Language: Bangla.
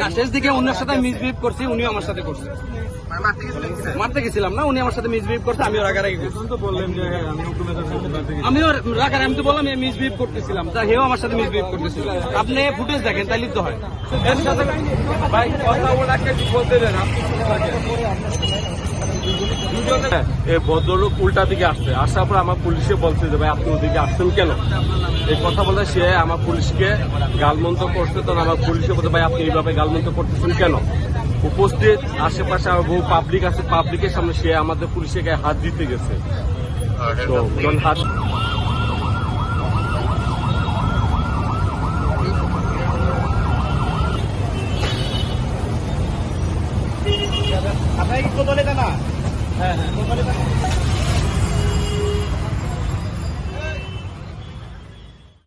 না শেষ দিকে উনার সাথে মিসবিহেভ করছি উনিও আমার সাথে করছে। মারতে গেছিলাম না উনি আমার সাথে মিসবিহেভ করছে আমিও রাগারাগি করছি। আমিও রাগার আমি তো বললাম মিসবিহেভ করতেছিলাম। তা হেও আমার সাথে মিসবিহেভ করতেছিল। আপনি ফুটেজ দেখেন তাইলে তো হয়। এর সাথে ভাই কথা ওনাকে বলতে দেন আপনি ভদ্রলোক উল্টা দিকে আসছে। আসার পর আমার পুলিশে বলছে যে, ভাই, আপনি ওদিকে আসছেন কেন? এই কথা বলে সে আমার পুলিশকে গালমন্ত করছে। তখন আমার পুলিশে বলতে ভাই, আপনি এইভাবে গালমন্ত করতেছেন কেন? উপস্থিত আশেপাশে আমার বহু পাবলিক আছে। পাবলিকের সামনে সে আমাদের পুলিশে গায়ে হাত দিতে গেছে। হাত কি হ্যাঁ হ্যাঁ।